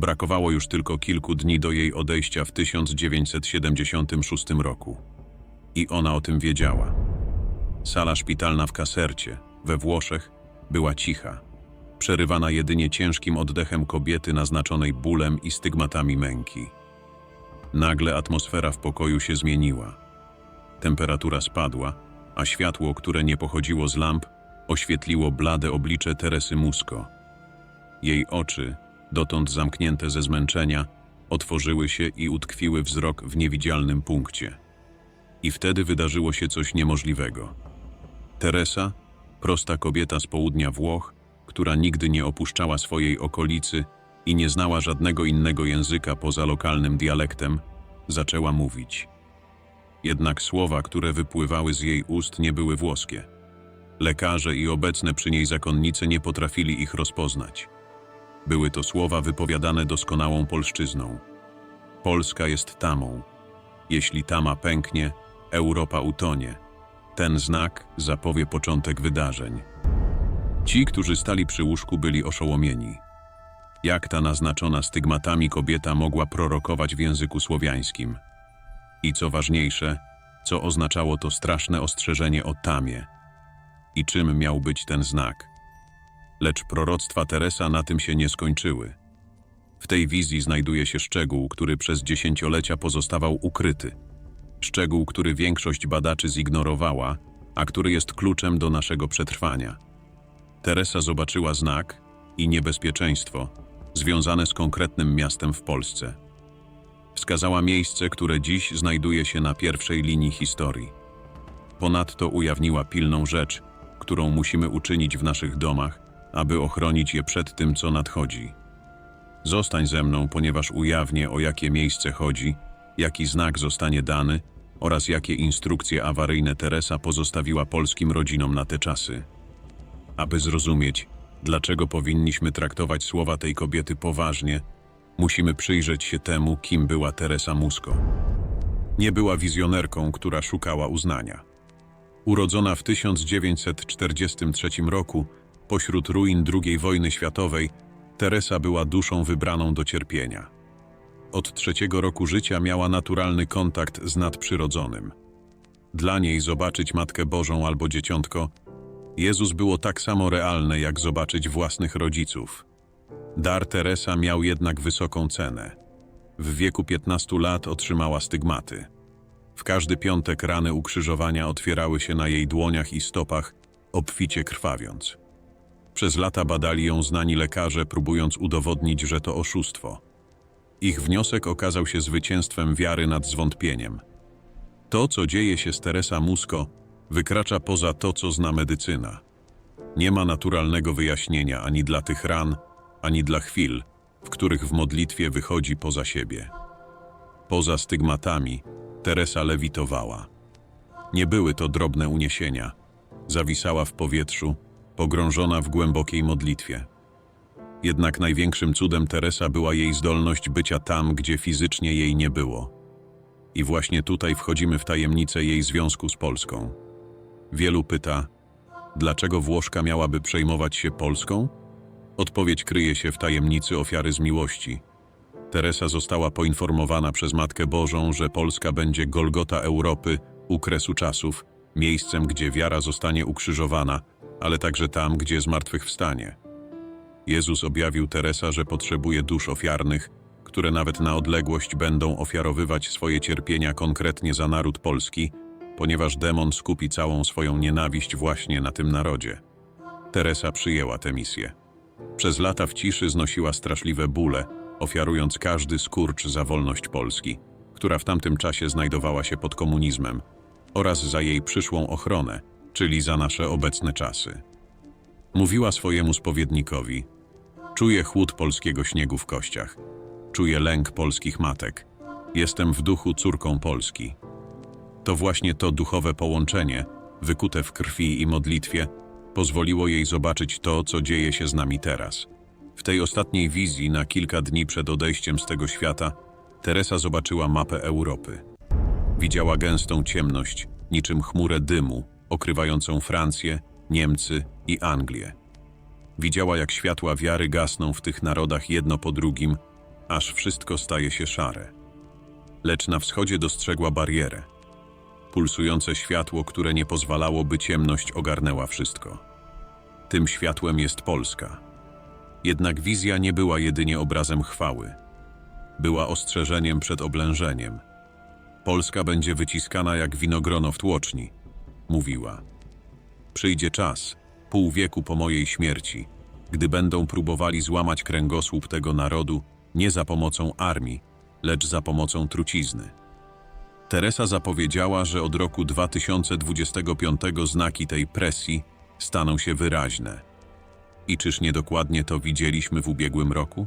Brakowało już tylko kilku dni do jej odejścia w 1976 roku. I ona o tym wiedziała. Sala szpitalna w Casercie, we Włoszech, była cicha, przerywana jedynie ciężkim oddechem kobiety naznaczonej bólem i stygmatami męki. Nagle atmosfera w pokoju się zmieniła. Temperatura spadła, a światło, które nie pochodziło z lamp, oświetliło blade oblicze Teresy Musko. Jej oczy, dotąd zamknięte ze zmęczenia, otworzyły się i utkwiły wzrok w niewidzialnym punkcie. I wtedy wydarzyło się coś niemożliwego. Teresa, prosta kobieta z południa Włoch, która nigdy nie opuszczała swojej okolicy i nie znała żadnego innego języka poza lokalnym dialektem, zaczęła mówić. Jednak słowa, które wypływały z jej ust, nie były włoskie. Lekarze i obecne przy niej zakonnice nie potrafili ich rozpoznać. Były to słowa wypowiadane doskonałą polszczyzną. Polska jest tamą. Jeśli tama pęknie, Europa utonie. Ten znak zapowie początek wydarzeń. Ci, którzy stali przy łóżku, byli oszołomieni. Jak ta naznaczona stygmatami kobieta mogła prorokować w języku słowiańskim? I co ważniejsze, co oznaczało to straszne ostrzeżenie o tamie? I czym miał być ten znak? Lecz proroctwa Teresa na tym się nie skończyły. W tej wizji znajduje się szczegół, który przez dziesięciolecia pozostawał ukryty. Szczegół, który większość badaczy zignorowała, a który jest kluczem do naszego przetrwania. Teresa zobaczyła znak i niebezpieczeństwo związane z konkretnym miastem w Polsce. Wskazała miejsce, które dziś znajduje się na pierwszej linii historii. Ponadto ujawniła pilną rzecz, którą musimy uczynić w naszych domach, aby ochronić je przed tym, co nadchodzi. Zostań ze mną, ponieważ ujawnię, o jakie miejsce chodzi, jaki znak zostanie dany oraz jakie instrukcje awaryjne Teresa pozostawiła polskim rodzinom na te czasy. Aby zrozumieć, dlaczego powinniśmy traktować słowa tej kobiety poważnie, musimy przyjrzeć się temu, kim była Teresa Musko. Nie była wizjonerką, która szukała uznania. Urodzona w 1943 roku, pośród ruin II wojny światowej, Teresa była duszą wybraną do cierpienia. Od trzeciego roku życia miała naturalny kontakt z nadprzyrodzonym. Dla niej zobaczyć Matkę Bożą albo Dzieciątko, Jezus było tak samo realne, jak zobaczyć własnych rodziców. Dar Teresa miał jednak wysoką cenę. W wieku 15 lat otrzymała stygmaty. W każdy piątek rany ukrzyżowania otwierały się na jej dłoniach i stopach, obficie krwawiąc. Przez lata badali ją znani lekarze, próbując udowodnić, że to oszustwo. Ich wniosek okazał się zwycięstwem wiary nad zwątpieniem. To, co dzieje się z Teresa Musko, wykracza poza to, co zna medycyna. Nie ma naturalnego wyjaśnienia ani dla tych ran, ani dla chwil, w których w modlitwie wychodzi poza siebie. Poza stygmatami Teresa lewitowała. Nie były to drobne uniesienia. Zawisała w powietrzu, pogrążona w głębokiej modlitwie. Jednak największym cudem Teresa była jej zdolność bycia tam, gdzie fizycznie jej nie było. I właśnie tutaj wchodzimy w tajemnicę jej związku z Polską. Wielu pyta, dlaczego Włoszka miałaby przejmować się Polską? Odpowiedź kryje się w tajemnicy ofiary z miłości. Teresa została poinformowana przez Matkę Bożą, że Polska będzie Golgota Europy u kresu czasów, miejscem, gdzie wiara zostanie ukrzyżowana, ale także tam, gdzie zmartwychwstanie. Jezus objawił Teresa, że potrzebuje dusz ofiarnych, które nawet na odległość będą ofiarowywać swoje cierpienia konkretnie za naród polski, ponieważ demon skupi całą swoją nienawiść właśnie na tym narodzie. Teresa przyjęła tę misję. Przez lata w ciszy znosiła straszliwe bóle, ofiarując każdy skurcz za wolność Polski, która w tamtym czasie znajdowała się pod komunizmem, oraz za jej przyszłą ochronę, czyli za nasze obecne czasy. Mówiła swojemu spowiednikowi: Czuję chłód polskiego śniegu w kościach, czuję lęk polskich matek, jestem w duchu córką Polski. To właśnie to duchowe połączenie, wykute w krwi i modlitwie, pozwoliło jej zobaczyć to, co dzieje się z nami teraz. W tej ostatniej wizji, na kilka dni przed odejściem z tego świata, Teresa zobaczyła mapę Europy. Widziała gęstą ciemność, niczym chmurę dymu, okrywającą Francję, Niemcy i Anglię. Widziała, jak światła wiary gasną w tych narodach jedno po drugim, aż wszystko staje się szare. Lecz na wschodzie dostrzegła barierę. Pulsujące światło, które nie pozwalało, by ciemność ogarnęła wszystko. Tym światłem jest Polska. Jednak wizja nie była jedynie obrazem chwały. Była ostrzeżeniem przed oblężeniem. Polska będzie wyciskana jak winogrono w tłoczni, mówiła. Przyjdzie czas, pół wieku po mojej śmierci, gdy będą próbowali złamać kręgosłup tego narodu nie za pomocą armii, lecz za pomocą trucizny. Teresa zapowiedziała, że od roku 2025 znaki tej presji staną się wyraźne. I czyż niedokładnie to widzieliśmy w ubiegłym roku?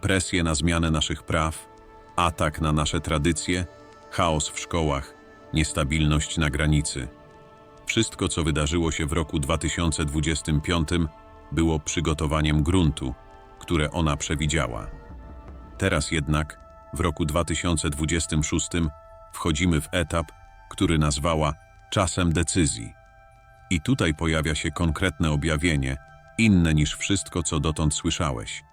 Presję na zmianę naszych praw, atak na nasze tradycje, chaos w szkołach, niestabilność na granicy. Wszystko, co wydarzyło się w roku 2025, było przygotowaniem gruntu, które ona przewidziała. Teraz jednak, w roku 2026, wchodzimy w etap, który nazwała czasem decyzji. I tutaj pojawia się konkretne objawienie, inne niż wszystko, co dotąd słyszałeś.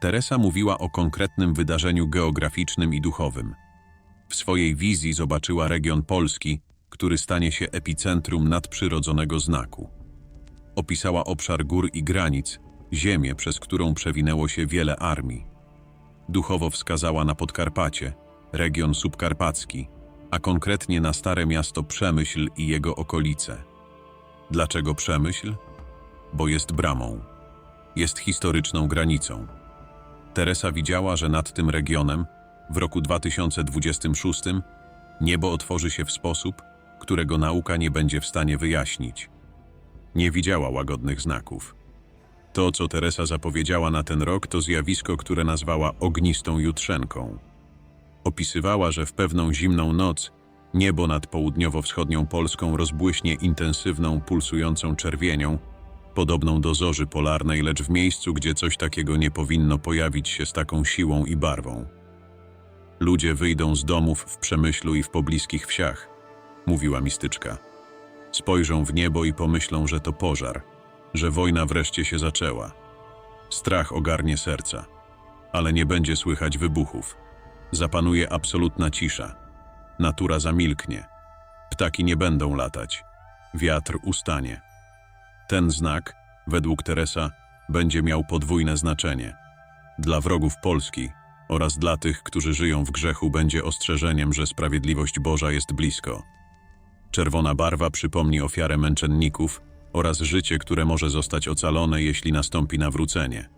Teresa mówiła o konkretnym wydarzeniu geograficznym i duchowym. W swojej wizji zobaczyła region Polski, który stanie się epicentrum nadprzyrodzonego znaku. Opisała obszar gór i granic, ziemię, przez którą przewinęło się wiele armii. Duchowo wskazała na Podkarpacie, region subkarpacki, a konkretnie na stare miasto Przemyśl i jego okolice. Dlaczego Przemyśl? Bo jest bramą. Jest historyczną granicą. Teresa widziała, że nad tym regionem w roku 2026 niebo otworzy się w sposób, którego nauka nie będzie w stanie wyjaśnić. Nie widziała łagodnych znaków. To, co Teresa zapowiedziała na ten rok, to zjawisko, które nazwała ognistą jutrzenką. Opisywała, że w pewną zimną noc niebo nad południowo-wschodnią Polską rozbłyśnie intensywną, pulsującą czerwienią, podobną do zorzy polarnej, lecz w miejscu, gdzie coś takiego nie powinno pojawić się z taką siłą i barwą. Ludzie wyjdą z domów w Przemyślu i w pobliskich wsiach, mówiła mistyczka. Spojrzą w niebo i pomyślą, że to pożar, że wojna wreszcie się zaczęła. Strach ogarnie serca, ale nie będzie słychać wybuchów. Zapanuje absolutna cisza. Natura zamilknie. Ptaki nie będą latać. Wiatr ustanie. Ten znak, według Teresa, będzie miał podwójne znaczenie. Dla wrogów Polski oraz dla tych, którzy żyją w grzechu, będzie ostrzeżeniem, że sprawiedliwość Boża jest blisko. Czerwona barwa przypomni ofiarę męczenników oraz życie, które może zostać ocalone, jeśli nastąpi nawrócenie.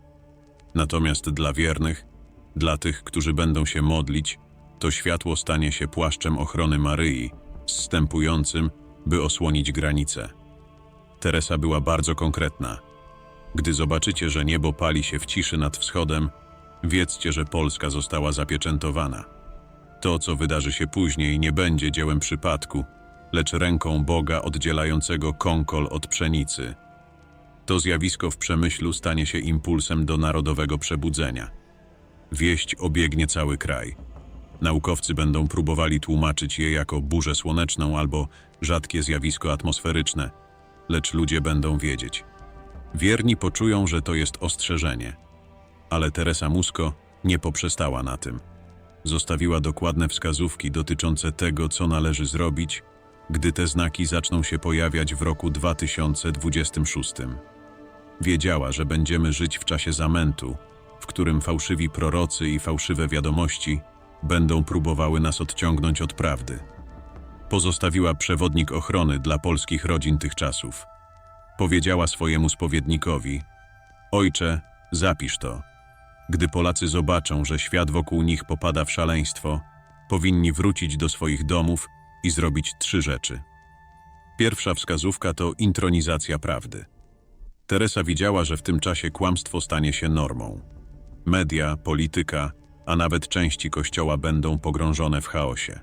Natomiast dla wiernych, dla tych, którzy będą się modlić, to światło stanie się płaszczem ochrony Maryi, zstępującym, by osłonić granice. Teresa była bardzo konkretna. Gdy zobaczycie, że niebo pali się w ciszy nad wschodem, wiedzcie, że Polska została zapieczętowana. To, co wydarzy się później, nie będzie dziełem przypadku, lecz ręką Boga oddzielającego konkol od pszenicy. To zjawisko w przemyślu stanie się impulsem do narodowego przebudzenia. Wieść obiegnie cały kraj. Naukowcy będą próbowali tłumaczyć je jako burzę słoneczną albo rzadkie zjawisko atmosferyczne, lecz ludzie będą wiedzieć. Wierni poczują, że to jest ostrzeżenie. Ale Teresa Musko nie poprzestała na tym. Zostawiła dokładne wskazówki dotyczące tego, co należy zrobić, gdy te znaki zaczną się pojawiać w roku 2026. Wiedziała, że będziemy żyć w czasie zamętu, w którym fałszywi prorocy i fałszywe wiadomości będą próbowały nas odciągnąć od prawdy. Pozostawiła przewodnik ochrony dla polskich rodzin tych czasów. Powiedziała swojemu spowiednikowi: Ojcze, zapisz to. Gdy Polacy zobaczą, że świat wokół nich popada w szaleństwo, powinni wrócić do swoich domów i zrobić trzy rzeczy. Pierwsza wskazówka to intronizacja prawdy. Teresa widziała, że w tym czasie kłamstwo stanie się normą. Media, polityka, a nawet części kościoła będą pogrążone w chaosie.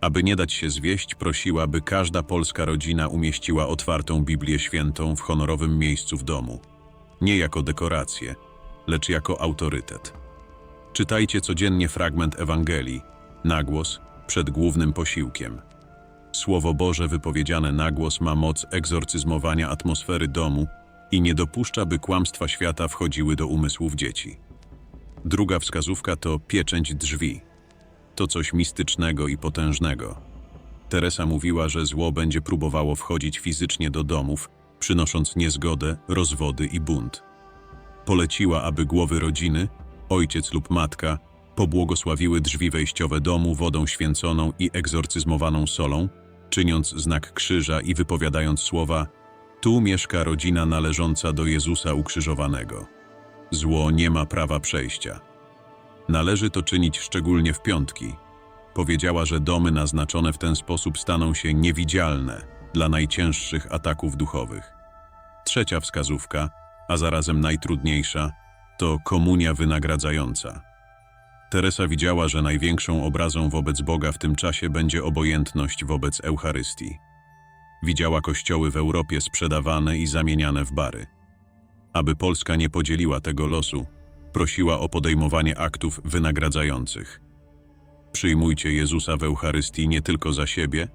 Aby nie dać się zwieść, prosiła, by każda polska rodzina umieściła otwartą Biblię Świętą w honorowym miejscu w domu. Nie jako dekorację, lecz jako autorytet. Czytajcie codziennie fragment Ewangelii, na głos, przed głównym posiłkiem. Słowo Boże wypowiedziane na głos ma moc egzorcyzmowania atmosfery domu i nie dopuszcza, by kłamstwa świata wchodziły do umysłów dzieci. Druga wskazówka to pieczęć drzwi. To coś mistycznego i potężnego. Teresa mówiła, że zło będzie próbowało wchodzić fizycznie do domów, przynosząc niezgodę, rozwody i bunt. Poleciła, aby głowy rodziny, ojciec lub matka, pobłogosławiły drzwi wejściowe domu wodą święconą i egzorcyzmowaną solą, czyniąc znak krzyża i wypowiadając słowa Tu mieszka rodzina należąca do Jezusa ukrzyżowanego. Zło nie ma prawa przejścia. Należy to czynić szczególnie w piątki. Powiedziała, że domy naznaczone w ten sposób staną się niewidzialne dla najcięższych ataków duchowych. Trzecia wskazówka, a zarazem najtrudniejsza, to komunia wynagradzająca. Teresa widziała, że największą obrazą wobec Boga w tym czasie będzie obojętność wobec Eucharystii. Widziała kościoły w Europie sprzedawane i zamieniane w bary. Aby Polska nie podzieliła tego losu, prosiła o podejmowanie aktów wynagradzających. Przyjmujcie Jezusa w Eucharystii nie tylko za siebie,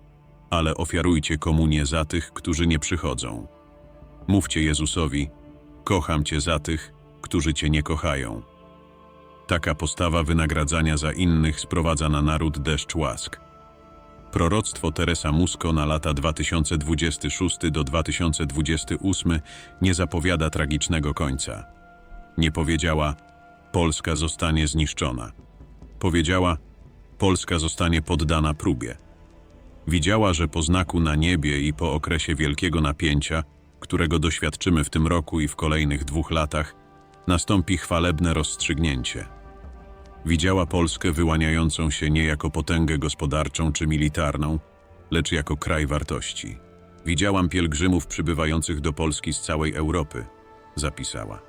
ale ofiarujcie komunię za tych, którzy nie przychodzą. Mówcie Jezusowi: Kocham Cię za tych, którzy Cię nie kochają. Taka postawa wynagradzania za innych sprowadza na naród deszcz łask. Proroctwo Teresa Musko na lata 2026 do 2028 nie zapowiada tragicznego końca. Nie powiedziała: Polska zostanie zniszczona. Powiedziała: Polska zostanie poddana próbie. Widziała, że po znaku na niebie i po okresie wielkiego napięcia, którego doświadczymy w tym roku i w kolejnych dwóch latach, nastąpi chwalebne rozstrzygnięcie. Widziała Polskę wyłaniającą się nie jako potęgę gospodarczą czy militarną, lecz jako kraj wartości. Widziałam pielgrzymów przybywających do Polski z całej Europy, zapisała.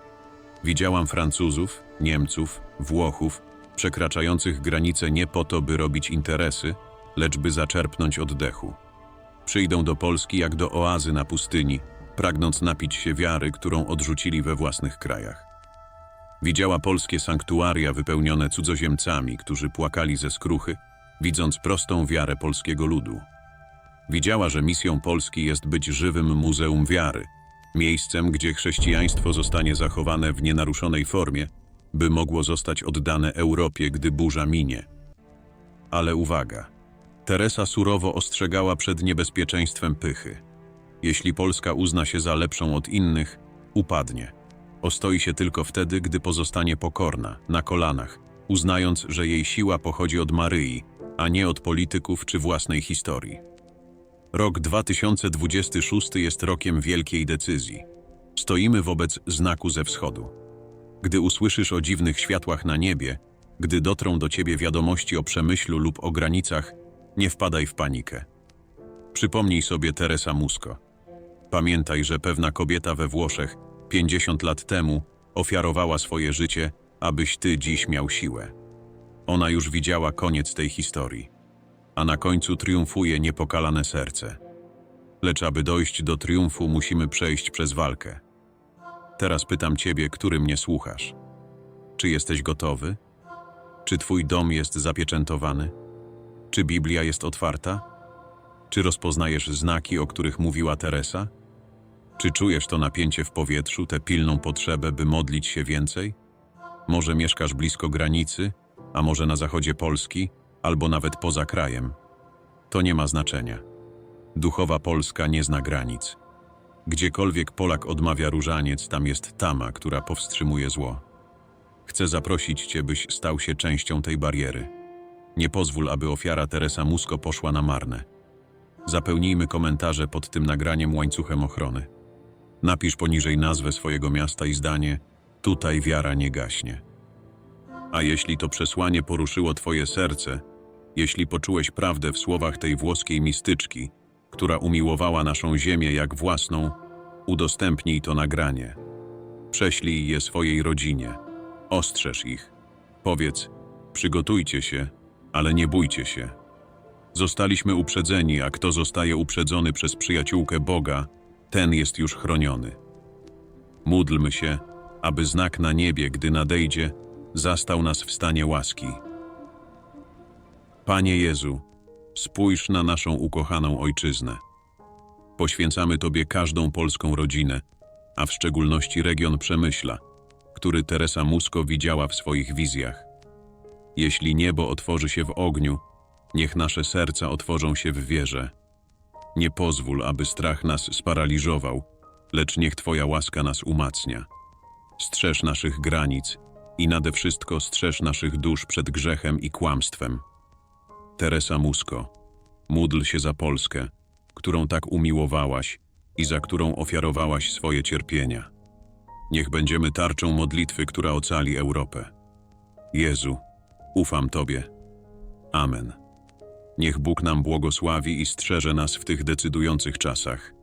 Widziałam Francuzów, Niemców, Włochów, przekraczających granice nie po to, by robić interesy, lecz by zaczerpnąć oddechu. Przyjdą do Polski jak do oazy na pustyni, pragnąc napić się wiary, którą odrzucili we własnych krajach. Widziała polskie sanktuaria wypełnione cudzoziemcami, którzy płakali ze skruchy, widząc prostą wiarę polskiego ludu. Widziała, że misją Polski jest być żywym muzeum wiary, miejscem, gdzie chrześcijaństwo zostanie zachowane w nienaruszonej formie, by mogło zostać oddane Europie, gdy burza minie. Ale uwaga, Teresa surowo ostrzegała przed niebezpieczeństwem pychy. Jeśli Polska uzna się za lepszą od innych, upadnie. Ostoi się tylko wtedy, gdy pozostanie pokorna, na kolanach, uznając, że jej siła pochodzi od Maryi, a nie od polityków czy własnej historii. Rok 2026 jest rokiem wielkiej decyzji. Stoimy wobec znaku ze wschodu. Gdy usłyszysz o dziwnych światłach na niebie, gdy dotrą do ciebie wiadomości o przemyślu lub o granicach, nie wpadaj w panikę. Przypomnij sobie Teresa Musko. Pamiętaj, że pewna kobieta we Włoszech 50 lat temu ofiarowała swoje życie, abyś ty dziś miał siłę. Ona już widziała koniec tej historii, a na końcu triumfuje niepokalane serce. Lecz aby dojść do triumfu, musimy przejść przez walkę. Teraz pytam ciebie, który mnie słuchasz. Czy jesteś gotowy? Czy twój dom jest zapieczętowany? Czy Biblia jest otwarta? Czy rozpoznajesz znaki, o których mówiła Teresa? Czy czujesz to napięcie w powietrzu, tę pilną potrzebę, by modlić się więcej? Może mieszkasz blisko granicy, a może na zachodzie Polski, albo nawet poza krajem. To nie ma znaczenia. Duchowa Polska nie zna granic. Gdziekolwiek Polak odmawia różaniec, tam jest tama, która powstrzymuje zło. Chcę zaprosić Cię, byś stał się częścią tej bariery. Nie pozwól, aby ofiara Teresa Musko poszła na marne. Zapełnijmy komentarze pod tym nagraniem łańcuchem ochrony. Napisz poniżej nazwę swojego miasta i zdanie: Tutaj wiara nie gaśnie. A jeśli to przesłanie poruszyło Twoje serce, jeśli poczułeś prawdę w słowach tej włoskiej mistyczki, która umiłowała naszą ziemię jak własną, udostępnij to nagranie. Prześlij je swojej rodzinie. Ostrzeż ich. Powiedz: Przygotujcie się, ale nie bójcie się. Zostaliśmy uprzedzeni, a kto zostaje uprzedzony przez przyjaciółkę Boga, ten jest już chroniony. Módlmy się, aby znak na niebie, gdy nadejdzie, zastał nas w stanie łaski. Panie Jezu, spójrz na naszą ukochaną Ojczyznę. Poświęcamy Tobie każdą polską rodzinę, a w szczególności region Przemyśla, który Teresa Musko widziała w swoich wizjach. Jeśli niebo otworzy się w ogniu, niech nasze serca otworzą się w wierze. Nie pozwól, aby strach nas sparaliżował, lecz niech Twoja łaska nas umacnia. Strzeż naszych granic i nade wszystko strzeż naszych dusz przed grzechem i kłamstwem. Teresa Musko, módl się za Polskę, którą tak umiłowałaś i za którą ofiarowałaś swoje cierpienia. Niech będziemy tarczą modlitwy, która ocali Europę. Jezu, ufam Tobie. Amen. Niech Bóg nam błogosławi i strzeże nas w tych decydujących czasach.